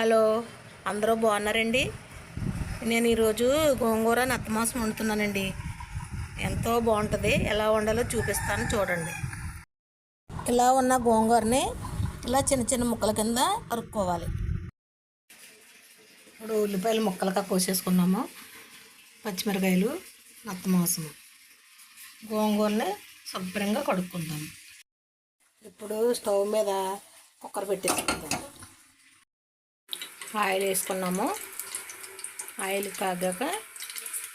Hello అందరూ బాగున్నారండి? నేను ఈరోజు గోంగూర నత్తమాసం వండుతున్నానండి. ఎంతో బాగుంటుంది. ఎలా వండాలో చూపిస్తాను చూడండి. ఇలా ఉన్న గోంగూరని ఇలా చిన్న చిన్న ముక్కల కింద అరుక్కోవాలి. ఇప్పుడు ఉల్లిపాయలు ముక్కలుగా కోసేసుకున్నాము. పచ్చిమిరకాయలు నత్తమాసము గోంగూరని శుభ్రంగా కడుక్కుందాము ఇప్పుడు స్టవ్ మీద కుక్కర్ పెట్టేసుకుందాం. ఆయిల్ వేసుకున్నాము. ఆయిల్ కాగాక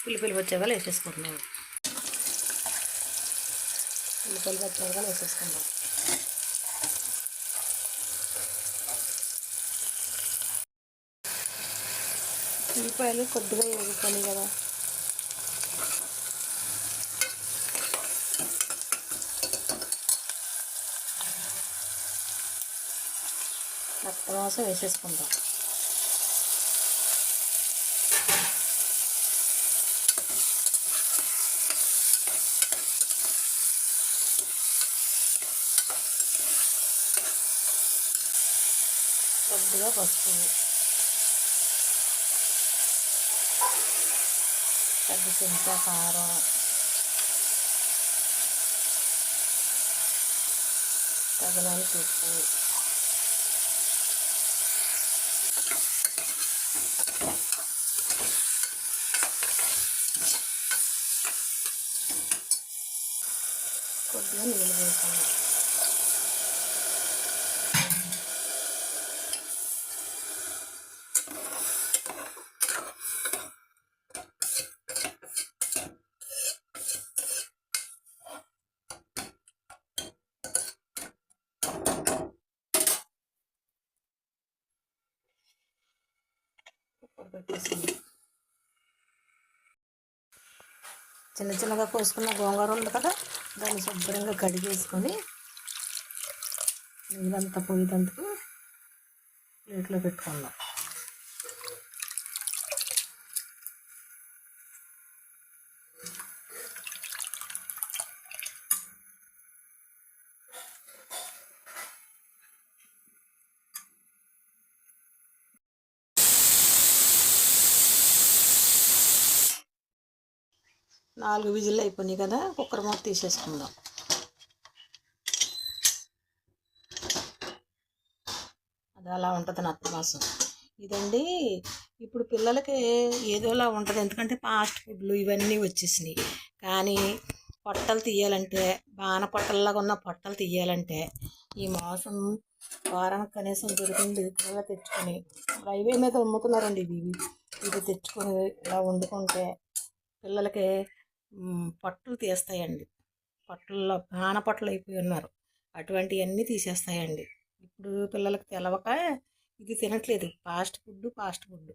పులిపిలి వచ్చేవాళ్ళు వేసేసుకుంటున్నాము. పులిపిలి పచ్చగా వేసేసుకున్నాము ఉల్లిపాయలు కొద్దిగా వేగుతాయి కదా. మొత్తం మాసం వేసేసుకుందాం. కొద్దిగా పసుపు పెద్ద చింత కారం తగినంత ఉప్పు కొద్దిగా నీళ్ళు వేసుకున్నాం చిన్న చిన్నగా కోసుకున్న గోంగూర ఉంది కదా దాన్ని శుభ్రంగా కడిగేసుకొని నీళ్ళంతా పోయేటందుకు ప్లేట్లో పెట్టుకుందాం. నాలుగు విజిల్ అయిపోయినాయి కదా కుక్కర్ మూత తీసేసుకుందాం. అది అలా ఉంటుంది నత్తమాసం ఇదండి ఇప్పుడు పిల్లలకి ఏదోలా ఉంటుంది ఎందుకంటే ఫాస్ట్ ఫుడ్లు ఇవన్నీ వచ్చేసినాయి. కానీ పొట్టలు తీయాలంటే బాణ పొట్టల్లాగా ఉన్న పొట్టలు తీయాలంటే ఈ మాసం వారానికి కనీసం దొరికింది ఇలా తెచ్చుకొని హైవే మీద అమ్ముతున్నారండి ఇవి. ఇది తెచ్చుకొని ఇలా వండుకుంటే పిల్లలకి పట్టులు తీస్తాయండి. పట్టుల్లో బాణ పట్టులు అయిపోయి ఉన్నారు. అటువంటివన్నీ తీసేస్తాయండి. ఇప్పుడు పిల్లలకి తెలవక ఇది తినట్లేదు. ఫాస్ట్ ఫుడ్ ఫాస్ట్ ఫుడ్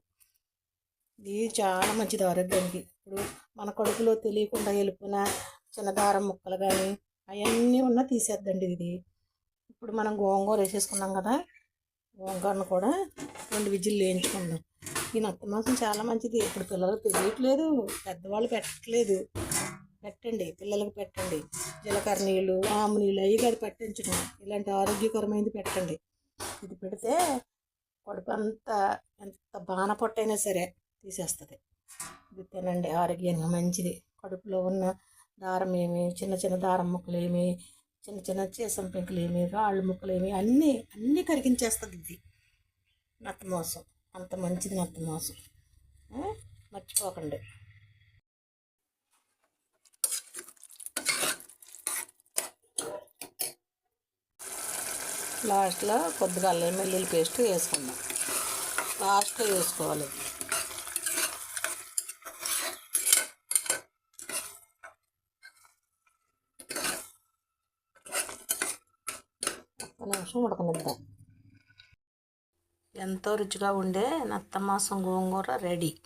ఇది చాలా మంచిది ఆరోగ్యానికి. ఇప్పుడు మన కడుపులో తెలియకుండా వెళ్ళిపోయిన చిన్న దారం ముక్కలు కానీ అవన్నీ ఉన్నా తీసేద్దండి ఇది. ఇప్పుడు మనం గోంగూర వేసేసుకున్నాం కదా గోంగూరను కూడా రెండు విజిల్లు వేయించుకుందాం. ఈ నత్త మాంసం చాలా మంచిది. ఇప్పుడు పిల్లలకు తెలియట్లేదు. పెద్దవాళ్ళు పెట్టట్లేదు. పెట్టండి పిల్లలకు పెట్టండి. జీలకర్ర నీళ్ళు ఆము నీళ్ళు అవి కాదు పెట్టించడం. ఇలాంటి ఆరోగ్యకరమైనది పెట్టండి. ఇది పెడితే కడుపు అంతా ఎంత బాణ పొట్టైనా సరే తీసేస్తుంది. ఇది తినండి ఆరోగ్యంగా మంచిది. కడుపులో ఉన్న దారం ఏమి చిన్న చిన్న దారం ముక్కలు ఏమి చిన్న చిన్న చేసం పెంకులు ఏమి రాళ్ళు ముక్కలు ఏమి అన్నీ అన్నీ కరిగించేస్తుంది ఇది. నత్తమోసం అంత మంచిది నత్తమోసం మర్చిపోకండి. లాస్ట్లో కొద్దిగా అల్లం వెల్లుల్లి పేస్ట్ వేసుకుందాం. లాస్ట్లో వేసుకోవాలి. ఒక్క నిమిషం ఉడకనిద్దాం. ఎంతో రుచిగా ఉండే నత్త మాసం గోంగూర రెడీ.